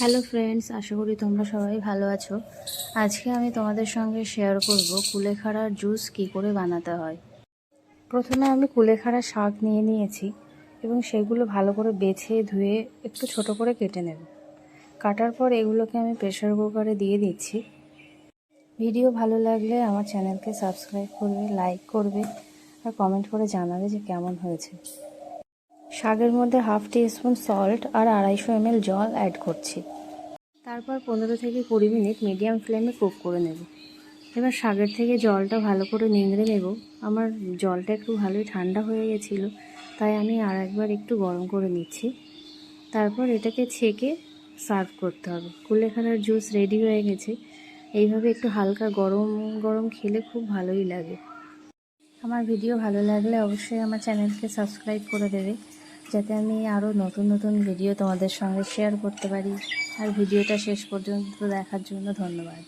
Hello friends আশা করি তোমরা সবাই ভালো আছো। আজকে আমি তোমাদের সঙ্গে শেয়ার করব কুলেখাড়ার জুস কি করে বানাতে হয়। প্রথমে আমি কুলেখাড়া শাক নিয়ে নিয়েছি এবং সেগুলো ভালো করে বেছে ধুয়ে একটু ছোট করে কেটে নেব। কাটার পর এগুলোকে আমি প্রেশার কুকারে দিয়ে দিচ্ছি। ভিডিও ভালো লাগলে আমার চ্যানেলকে সাবস্ক্রাইব করবে লাইক করবে, আর কমেন্ট করে জানাবে যে কেমন হয়েছে। শাকের মধ্যে হাফ টি স্পুন সল্ট আর আড়াইশো এমএল জল অ্যাড করছি। তারপর পনেরো থেকে কুড়ি মিনিট মিডিয়াম ফ্লেমে কুক করে নেব। এবার শাকের থেকে জলটা ভালো করে নিংড়ে নেব। আমার জলটা একটু ভালোই ঠান্ডা হয়ে গেছিল, তাই আমি আর একবার একটু গরম করে নিচ্ছি। তারপর এটাকে ছেঁকে সার্ভ করতে হবে। কুলেখানার জুস রেডি হয়ে গেছে। এইভাবে একটু হালকা গরম গরম খেলে খুব ভালোই লাগে। আমার ভিডিও ভালো লাগলে অবশ্যই আমার চ্যানেলকে সাবস্ক্রাইব করে দেবে। যাতে আমি আরও নতুন নতুন ভিডিও তোমাদের সঙ্গে শেয়ার করতে পারি। আর ভিডিওটা শেষ পর্যন্ত দেখার জন্য ধন্যবাদ।